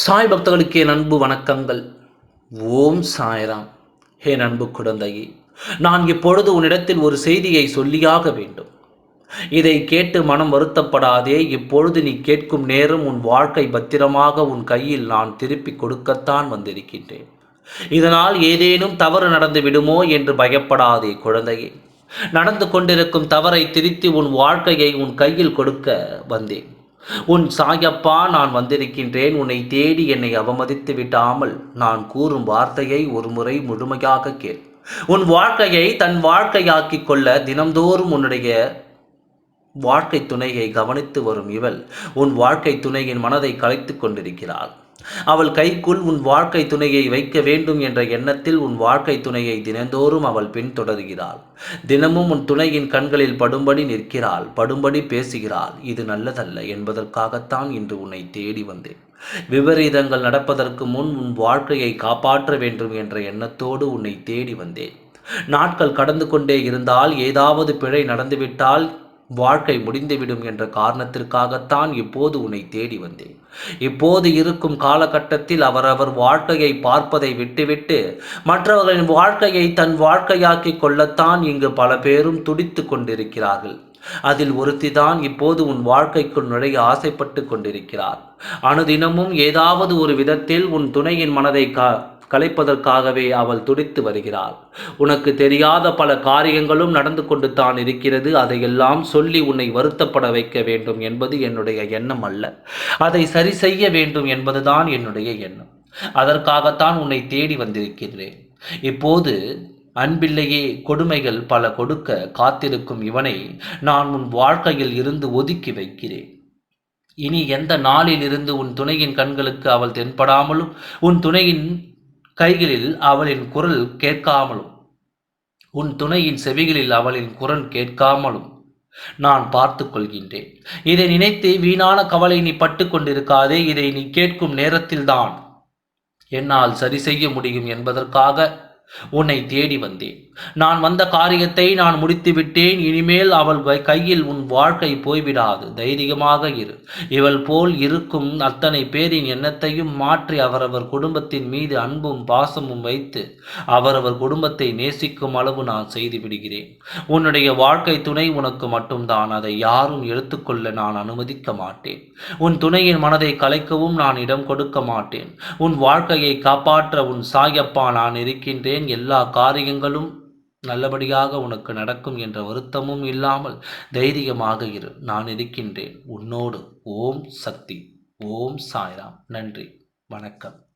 சாய் பக்தர்களுக்கே அன்பு வணக்கங்கள். ஓம் சாய்ராம். ஹே அன்பு குழந்தையே நான் இப்பொழுது உன்னிடத்தில் ஒரு செய்தியை சொல்லியாக வேண்டும். இதை கேட்டு மனம் வருத்தப்படாதே இப்பொழுது நீ கேட்கும் நேரம் உன் வாழ்க்கை பத்திரமாக உன் கையில் நான் திருப்பி கொடுக்கத்தான் வந்திருக்கின்றேன். இதனால் ஏதேனும் தவறு நடந்து விடுமோ என்று பயப்படாதே குழந்தையே. நடந்து கொண்டிருக்கும் தவறை திருத்தி உன் வாழ்க்கையை உன் கையில் கொடுக்க வந்தேன். உன் சாயப்பா நான் வந்திருக்கின்றேன். உன்னை தேடி என்னை அவமதித்து விட்டாமல் நான் கூறும் வார்த்தையை ஒரு முறை முழுமையாக கேள். உன் வாழ்க்கையை தன் வாழ்க்கையாக்கி கொள்ள தினம்தோறும் உன்னுடைய வாழ்க்கை துணையை கவனித்து வரும் இவள் உன் வாழ்க்கை துணையின் மனதை கலைத்துக் கொண்டிருக்கிறாள். அவள் கைக்குள் உன் வாழ்க்கை துணையை வைக்க வேண்டும் என்ற எண்ணத்தில் உன் வாழ்க்கை துணையை தினந்தோறும் அவள் பின்தொடர்கிறாள். தினமும் உன் துணையின் கண்களில் படும்படி நிற்கிறாள் படும்படி பேசுகிறாள். இது நல்லதல்ல என்பதற்காகத்தான் இன்று உன்னை தேடி வந்தேன். விபரீதங்கள் நடப்பதற்கு முன் உன் வாழ்க்கையை காப்பாற்ற வேண்டும் என்ற எண்ணத்தோடு உன்னை தேடி வந்தேன். நாட்கள் கடந்து கொண்டே இருந்தால் ஏதாவது பிழை நடந்துவிட்டால் வாழ்க்கை முடிந்துவிடும் என்ற காரணத்திற்காகத்தான் இப்போது உன்னை தேடி வந்தேன். இப்போது இருக்கும் காலகட்டத்தில் அவரவர் வாழ்க்கையை பார்ப்பதை விட்டுவிட்டு மற்றவர்களின் வாழ்க்கையை தன் வாழ்க்கையாக்கி கொள்ளத்தான் இங்கு பல பேரும் துடித்து கொண்டிருக்கிறார்கள். அதில் ஒருத்திதான் இப்போது உன் வாழ்க்கைக்குள் நுழைய ஆசைப்பட்டு கொண்டிருக்கிறார். அனுதினமும் ஏதாவது ஒரு விதத்தில் உன் துணையின் மனதை கா கலைப்பதற்காகவே அவள் துடித்து வருகிறாள். உனக்கு தெரியாத பல காரியங்களும் நடந்து கொண்டு தான் இருக்கிறது. அதையெல்லாம் சொல்லி உன்னை வருத்தப்பட வைக்க வேண்டும் என்பது என்னுடைய எண்ணம் அல்ல. அதை சரி செய்ய வேண்டும் என்பதுதான் என்னுடைய எண்ணம். அதற்காகத்தான் உன்னை தேடி வந்திருக்கின்றேன் இப்போது அன்பில்லையே கொடுமைகள் பல கொடுக்க காத்திருக்கும் இவனை நான் உன் வாழ்க்கையில் இருந்து ஒதுக்கி வைக்கிறேன். இனி எந்த நாளில் இருந்து உன் துணையின் கண்களுக்கு அவள் தென்படாமலும் உன் துணையின் கைகளில் அவளின் குரல் கேட்காமலும் உன் துணையின் செவிகளில் அவளின் குரல் கேட்காமலும் நான் பார்த்து கொள்கின்றேன். இதை நினைத்து வீணான கவலை நீ பட்டு கொண்டிருக்காதே இதை நீ கேட்கும் நேரத்தில்தான் என்னால் சரி செய்ய முடியும் என்பதற்காக உன்னை தேடி வந்தேன். நான் வந்த காரியத்தை நான் முடித்து விட்டேன். இனிமேல் அவள் கையில் உன் வாழ்க்கை போய்விடாது. தைரியமாக இரு. இவள் போல் இருக்கும் அத்தனை பேரின் எண்ணத்தையும் மாற்றி அவரவர் குடும்பத்தின் மீது அன்பும் பாசமும் வைத்து அவரவர் குடும்பத்தை நேசிக்கும் அளவு நான் செய்து விடுகிறேன். உன்னுடைய வாழ்க்கை துணை உனக்கு மட்டும்தான். அதை யாரும் எடுத்துக்கொள்ள நான் அனுமதிக்க மாட்டேன். உன் துணையின் மனதை கலைக்கவும் நான் இடம் கொடுக்க மாட்டேன். உன் வாழ்க்கையை காப்பாற்ற உன் சாயப்பா நான் இருக்கின்றேன். எல்லா காரியங்களும் நல்லபடியாக உனக்கு நடக்கும் என்ற வருத்தமும் இல்லாமல் தைரியமாக இரு. நான் இருக்கின்றேன். உன்னோடு ஓம் சக்தி. ஓம் சாய்ராம். நன்றி. வணக்கம்.